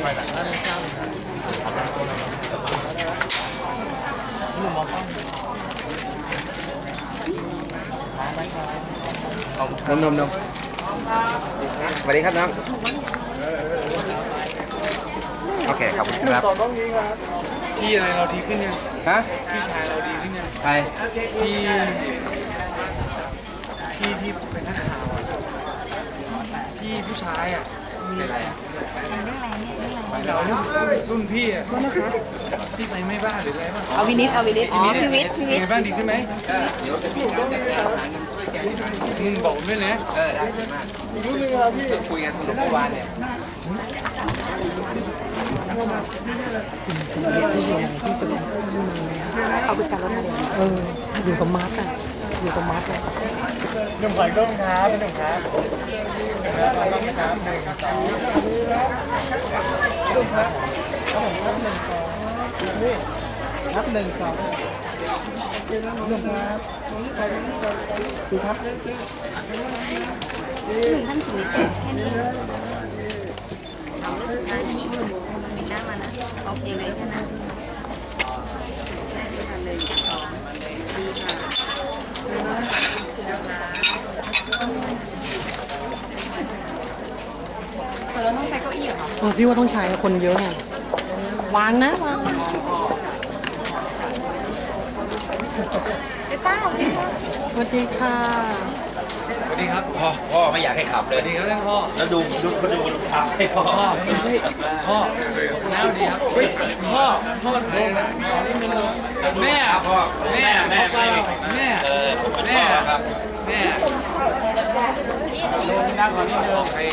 นมนมนมสวัสดีครับน้อง โอเคครับครับพี่อะไรเราดีขึ้นยังฮะพี่ชายเราดีขึ้นยังใครพี่พี่ที่เป็นนักข่าวอะพี่ผู้ชายอะมีอะไรอะเรารุ่น รุ่นพี่อะพี่ไปไม่บ้าหรือไรบ้างเอาวินิตเอาวินิตอ๋อพิวิทพิวิทไงบ้างดีขึ้นไหมมึงบอกผมด้วยนะเออได้มากเพิ่งคุยกันสนุกเมื่อวานเนี่ยเอาไปกันแล้วมาเลยเอออยู่กับมาร์กอะ อยู่กับมาร์กเลยหนุ่มขอยก้มครับหนุ่มครับครับขอยก้มครับหนึ่งสองนับหนึ่งสองท่านถึงแค่นี้เอาลูกนะนี่ปิดหน้ามานะโอเคเลยแค่นั้นได้เลยค่ะหนึ่งสองดีค่ะ แต่เราต้องใช้เก้าอี้เหรอ เออพี่ว่าต้องใช้คนเยอะไงวางนะวาง มอ สวัสดีค่ะ สวัสดีครับพ่อพ่อไม่อยากให้ขับสเลวัย สดีครับท่านพ่อแล้วดูดูดูดูทางให้พ่อพ่อพ่อแล้วดีครับเฮ้ยพ่อพ่อถ่ายสนามแม่พ่อแม่แม่ไม่มีแม่เออผมเป็นพ่อครับ แม่ลงนั่งก่อนนิดนึงไอ้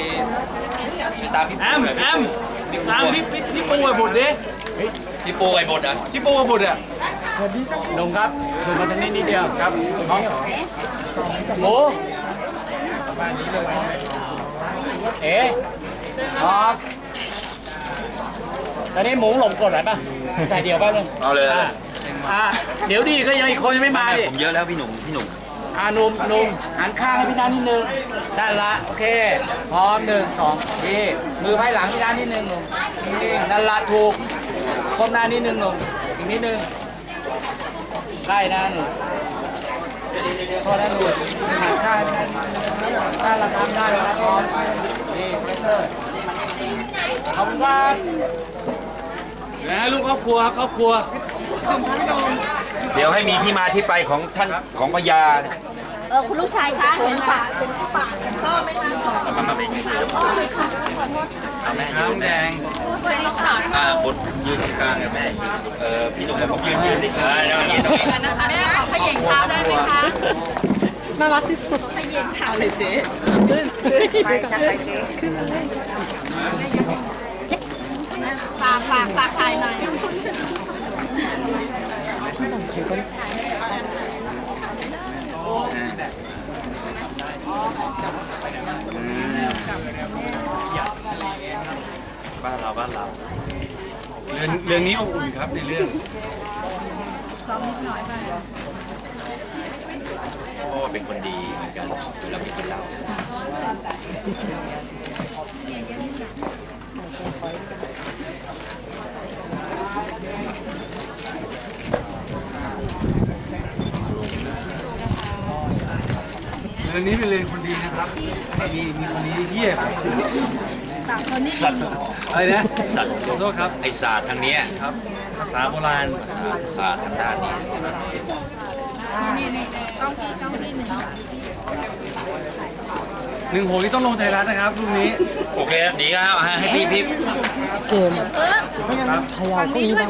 ไปตามพี่แอปูมเลยแอมตามพี่พี่พี่ปูไอ้บุตรดิพี่ปูไอ้หมดอะพี่ปูไอ้บุตรอะ ลงครับลงมาทางนี้นิดเดียวครับหมูเอ๋ครับตอนนี้หมูหลงกดอะไรป่ะแต่เดียวแป๊บนึงเอาเลยอะอะเดี๋ยวดีก็ยังอีกคนยังไม่มาดิผมเยอะแล้วพี่หนุ่มพี่หนุ่มอ่านุ่มนุ่มหันข้างให้พี่น้านิดนึงด้านละโอเค พร้อมหนึ่งสองดีมือไพ่หลังพี่น้านิดนึงหนุ่มนิ่งด้านละถูกก้มหน้านิดนึงหนุ่มอีกนิดนึง ใกล้นะหนูพอแล้วหนูหันข้างให้พี่น้านิดนึงด้านละทำได้แล้วนะพร้อมดีเพรสเซอร์ขอบคุณครับนะลูกครอบครัวครับครอบครัว เดี๋ยวให้มีที่มาที่ไปของท่านของพญา เนี่ยเออคุณลูกชายคะเห็นฝาเป็นฝาก็ไม่น่าเอามามาไปยืนเอาแม่ยืน้ำนแดแม่งอ่าบดยืนตรงกลางกับแม่ยืนเออพี่หนุ่มกับผมยืนยืนดิเอออย่างนี้ตรงนี้นะคะแม่ขอขย่งเท้าได้ไหมคะน่ารักที่สุดขย่งเท้าเลยเจ๊ไปจัดไปเจ๊ฝากฝากฝากถ่ายหน่อย บ้านเราบ้านเราเรื่องเรื่องนี้อบอุ่นครับในเรื่องพ่อเป็นคนดีเหมือนกันเวลามีคนเรา เรื่องนี้เป็นเรื่องคนดีนะครับมีมีคนนี้เหี้ยสัตว์อะไรนะสัตว์ขอโทษครับไอศาสตร์ทางเนี้ยครับ ภาษาโบราณศาสตร์ทางด้านนี้หนึ่งโหที่ต้องลงไทยรัฐนะครับรุ่นนี้ โอเคดีครับให้ให้พี่พี่เกมพยาวพวกนี้บ้าง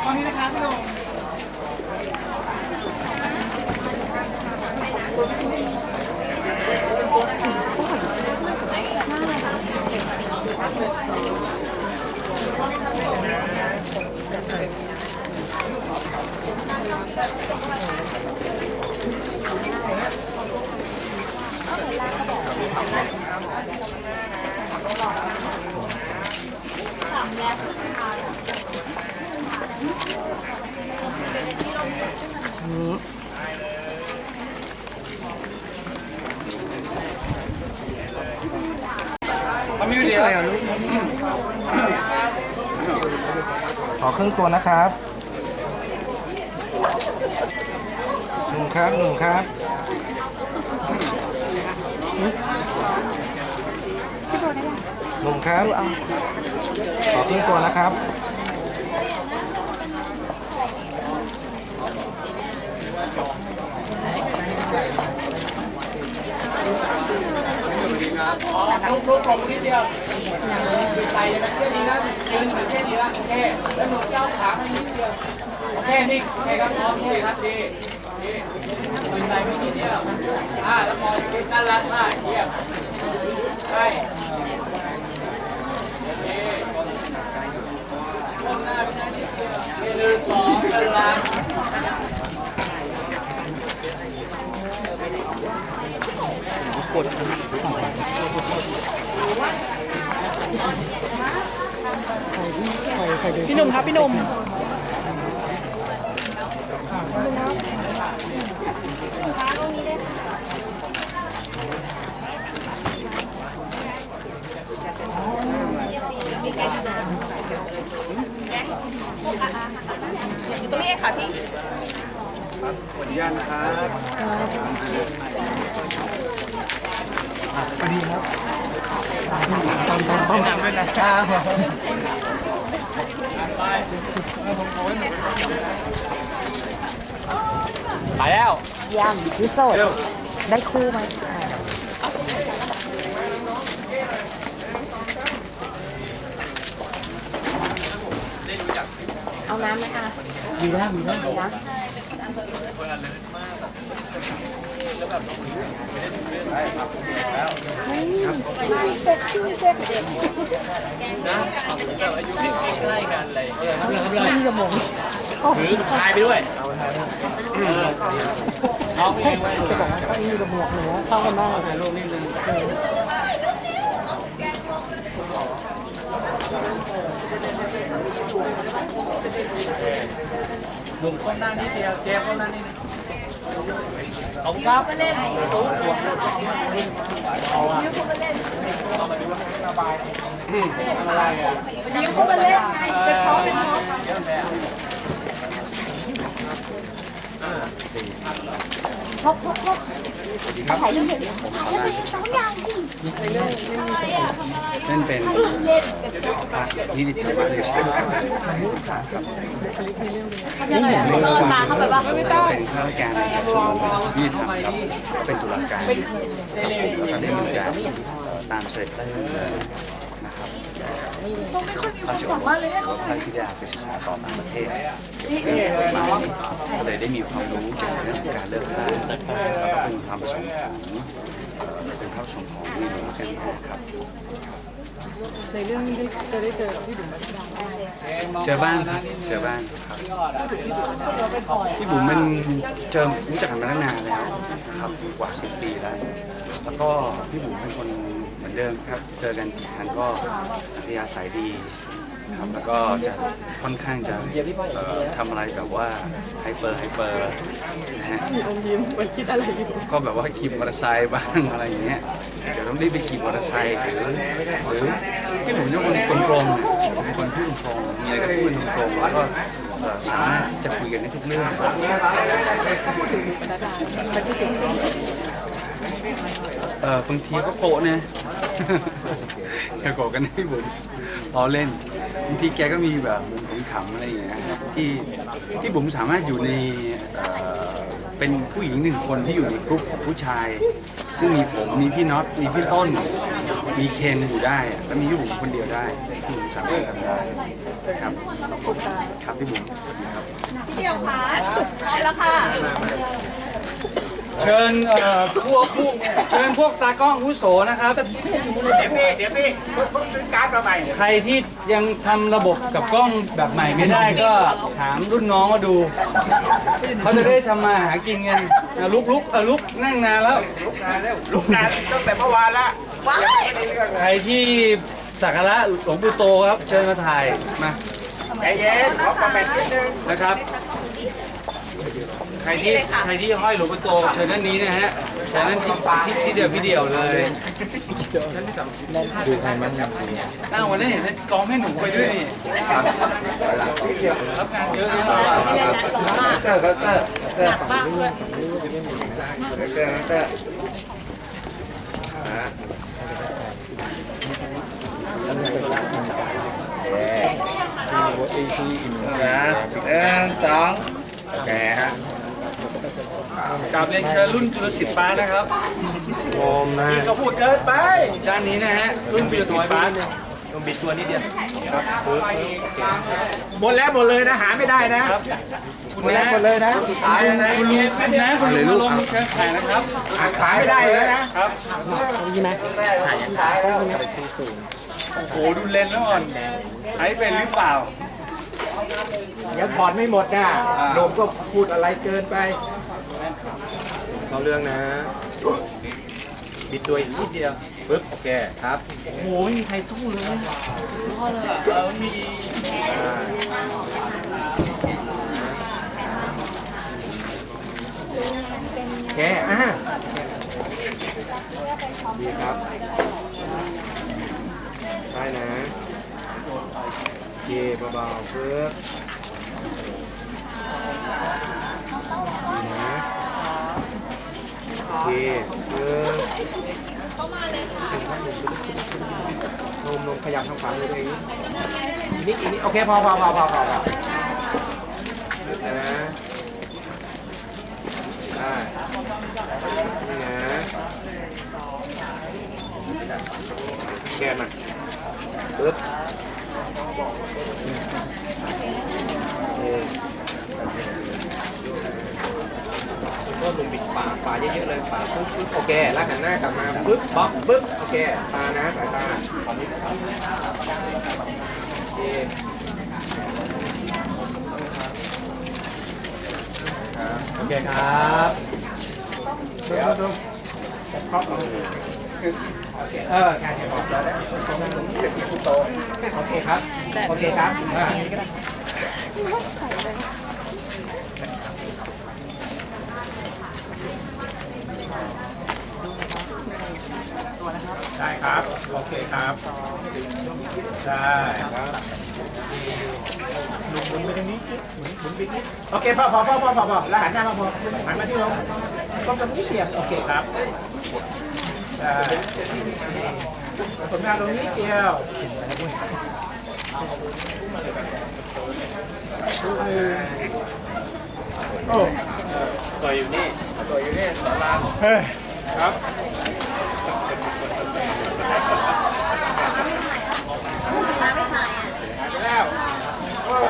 เขอคะพี่โอ Gracias. อครึ่งตัวนะครับหนึ่งครับหนึ่งครับหนึ่งครับขอครึ่งตัวนะครับลุกลุกลงนิดเดียว ใส่เลยนะแค่นี้นะยืนอยู่แค่นี้นะโอเคแล้วหนูเจ้าขาไปนิดเดียวโอเคนี่โอเคครับพร้อมดีคครับดีดียืนใส่ไปนิดเดียวอ่าแล้วมองดูน่ารักมากเยี่ยมใช่โอเคก้มหน้าไปหน้านิดเดียวหนึ่งสองน่ารัก พี่หนุ่มครับพี่หนุ่มอยู่ตรงนี้เองค่ะพี่ ไปแล้วยำพี่โสดได้คู่ไหมเอาน้ำไหมคะมีแล้วมีแล้ว มีแล้วใกล้กันอะไรเงี้ยครับเลยถือพายไปด้วยเออน้องเองจะบอกว่าเก้าอี้กับหมวกหนูเข้ากันมากถ่ายรูปนิดนึง หนุ่มก้มหน้านิดเดียวเจมก้มหน้านิดนึงขอบคุณครับเล่นตู้หัวเอาอะเอามาดูว่าไม่สบายอะไรอะยิ้มเข้ามาเล่นไงเป็นท้องเป็นท้อง เยอะเลยอะนั่นเป็นนิติศาสตร์นี่เห็นเลยตาเข้าไปบ้างเป็นข้าราชการยี่ทำครับเป็นตุลาการแล้วก็ได้มีการตามเสด็จได้นะครับ พระเจ้าอยู่หัวพระธิดาไปศึกษาต่อต่างประเทศก็เลยได้มีความรู้เกี่ยวกับเรื่องของการเลือกตั้งแล้วก็เป็นความประสงค์ของเป็นพระประสงค์ของในหลวงรัชกาลที่ห้ครับในเรื่องนี้จะได้เจอพี่บุ๋มเจอบ้างครับเจอบ้างครับพี่บุ๋มเป็นเจอรู้จักกันมาตั้งนานแล้วครับกว่าสิบปีแล้ว แล้วก็พี่บุ๋มเป็นคน เดิมครับ เจอกันกี่ครั้งก็อัธยาศัยดีครับแล้วก็จะค่อนข้างจะเอ่อทำอะไรแบบว่าไฮเปอร์ไฮเปอร์นะฮะก็แบบว่าขี่มอเตอร์ไซค์บ้าง อะไรอย่างเงี้ยเดี๋ยวต้องรีบไปขี่มอเตอร์ไซค์หรือหรือที่ผมจะเป็นคนตรงๆผมเป็นคนพูดตรงๆมีอะไรก็พูดตรงๆแล้วก็เอ่อสามารถจะคุยกันได้ทุกเรื่องเออบางทีก็โกะนะ อย่าโกกันนะพี่บุญล้อเล่นบางทีแกก็มีแบบมุมขำๆอะไรอย่างเงี้ยที่ที่ผมสามารถอยู่ในเอ่อเป็นผู้หญิงหนึ่งคนที่อยู่ในกลุ่มของผู้ชาย ซึ่งมีผมมีพี่น็อตมีพี่ต้น มีเคนอยู่ได้อะแล้วมีพี่บุ๋มคนเดียวได้ที่ผมสามารถทำได้ครับครับพี่บุ๋มเดี่ยวค่ะพร้อมแล้วค่ะ เชิญเอ่อพวกผู้เชิญพวกตากล้องผู้โสนะครับ เดี๋ยวพี่เดี๋ยวพี่เพิ่งซื้อการ์ดมาใหม่ใครที่ยังทำระบบกับกล้องแบบใหม่ไม่ได้ก็ถามรุ่นน้องมาดู เขาจะได้ทำมาหากินกันอะลุกลุกอะลุกนั่งนานแล้ว ลูกนานตั้งแต่เมื่อวานละใครที่สักการะหลวงปู่โตครับ เชิญมาถ่ายมาใจเย็นขอประแมทนิดนึงนะครับ ใครที่ใครที่ห้อยหลวงปู่โตเชิญด้านนี้นะฮะเชิญด้านที่ที่ที่เดียวพี่เดียวเลยดูใครมั้งอ้าววันนี้เห็นกองให้หนูไปด้วยนี่รับงานเยอะนะเราอะเตอร์เตอร์เตอร์หนักมากเลยเตอร์เตอร์นะหนึ่งสองโอเคฮะ กราบเรียนเชิญรุ่นจุลศิษย์ปาร์คนะครับโอมนะก็พูดเกินไป ด้านนี้นะฮะรุ่นจุลศิษย์ปาร์คต้องบิดตัวนิดเดียวหมดแล้วหมดเลยนะหาไม่ได้นะครับคุณหมดแล้นะวหมดเลยนะขายนะคุณลุงคุณนะคุณลุงมาลงเชิญถ่ายนะครับขายไม่ได้เลยนะครับขายแล้วโอ้โหดูเลนส์แล้วก่อนใช้เป็นหรือเปล่ายังผ่อนไม่หมดนะโลมก็พูดอะไรเกินไป เขาเรื่องนะบิดตัวอีกนิดเดียวปึ๊บโอเคครับโอ้โหไม่มีใครสู้เลยรอดเลยอะเออมีโอเคอะดีครับได้นะโอเคเบาๆปึ๊บดีนะ โอเคปึ๊บนมนมขยับทางขวามือตัวเองอีกนิดอีกนิดโอเคพอพอพอพอพอพอปึ๊บนะได้นี่นะแกนมาปึ๊บโอ้ ก็ลุมบิดปากปาเยอะๆเลยปาปึ๊บปึ๊บโอเคแล้วหันหน้ากลับมาปึ๊บบล็อกปึ๊บโอเคตานะสายตาโอเคโอเคครับเดี๋ยวดูเออการจะบอกแล้วเป็นผู้โตโอเคครับ โอเคครับอ่าได้ครับ โอ เคครับได้ครับลุงหมุนไปทางนี้หมุนหมุนไปนี้โอเคพอพอพอพอพอพอแล้วหันหน้ามาพอหันมาที่ลงต้องตรงนี้เกียนโอเคครับได้ผมหน้าตรงนี้เดียวโอ้สวยอยู่นี่สวยอยู่นี่สอนรามเฮ้ยครับ มาไม่ถ่ายอะ หายไปแล้วโอ้ย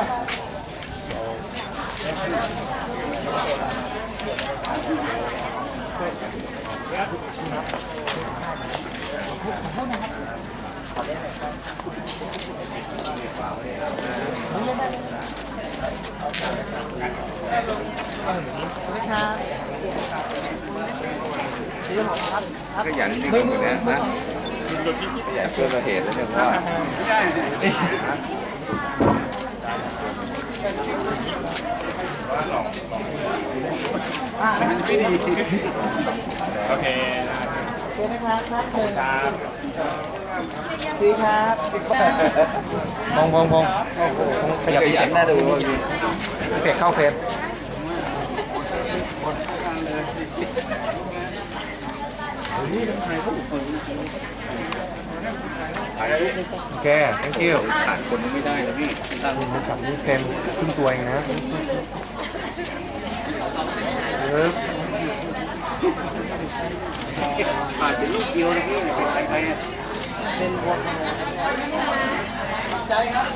ขยันจริงๆคนเนี้ยนะขยันเพื่อประเทศแล้วเนี่ยว่าไม่ได้โอเค พงพงพงขยับขยันน่าดูเมื่อกี้เฟกเข้าเฟสโอเค thank you ขาดคนไม่ได้นะพี่ตั้งกับนี่เต็มครึ่งตัวเองนะปึ๊บขาดเป็นลูกเดียวนะพี่ใครใคร เป็นวงใจครับ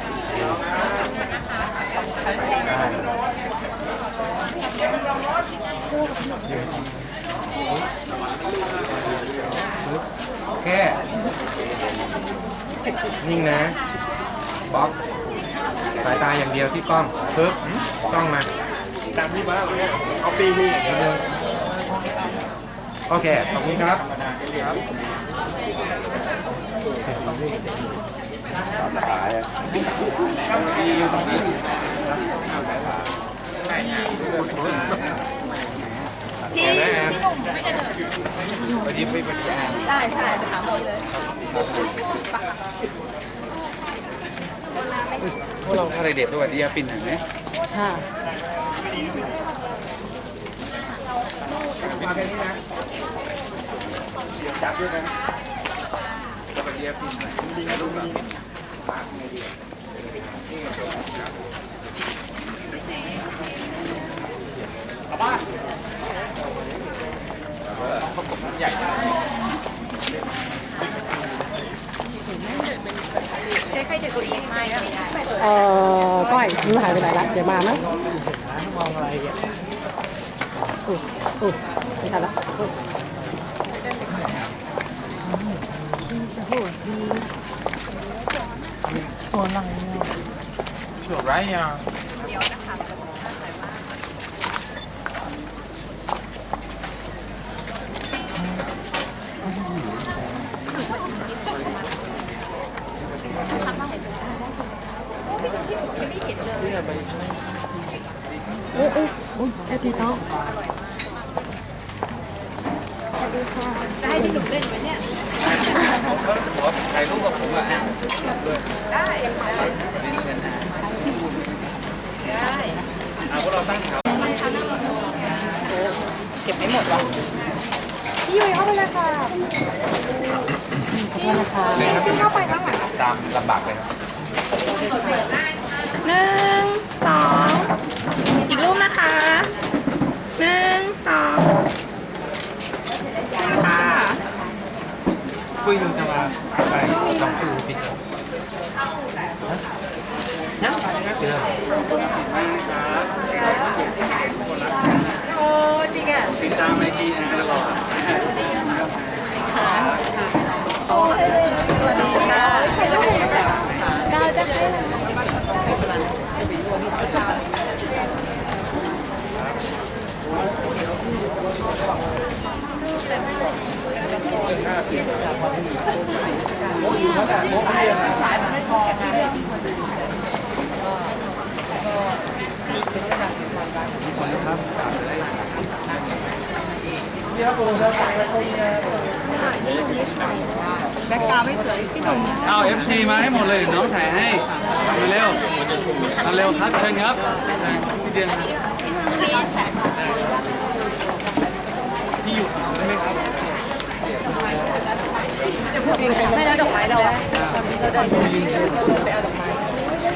โอเคนิ่งนะบล็อกสายตาอย่างเดียวที่กล้องปึ๊บกล้องมาตามที่บ้านเอาปีนี่นิดนึงโอเค ขอบคุณครับ ขายอะพี่พี่หนุ่มไม่กระเดิดใช่ใช่จะถามพี่เลยพวกเราทะเลเด็ดด้วยดีอาปินเห็นไหมค่ะใช้ใครเทคโนโลยีให้ได้เอ่อก้อยมันหายไปไหนละเดี๋ยวมานะมองอะไรอะอุ้ยอุ้ยไม่ทันละ อุ้ยโอ้โอ้โอ้ยแค่ทีน้องจะให้พี่หนุ่มเล่นไหมเนี่ยถ่ายรูปกับผมอะ ได้ยังไงได้ เอาพวกเราตั้งแถวเก็บไม่หมดหรอพี่ยุ้ยเข้าไปเลยค่ะขอโทษนะคะพี่เข้าไปข้างหลังตามลำบากเลยครับหนึ่งสองอีกรูปนะคะหนึ่งสองค่ะคุยอยู่จะมาไปลองคุยปิดโอ้จริงอะ ติดตามไอจีแอนตลอด โอ้สวัสดีค่ะดาวจะให้ แบ็คกราวไม่สวยพี่หนุ่มเอา FC มาให้หมดเลยเดี๋ยวน้องถ่ายให้มาเร็วมาเร็วครับเชิญครับเชิญพี่เดือนครับ พี่อยู่ฝั่งได้ไหมครับ ไม่ได้ดอกไม้เราอะเ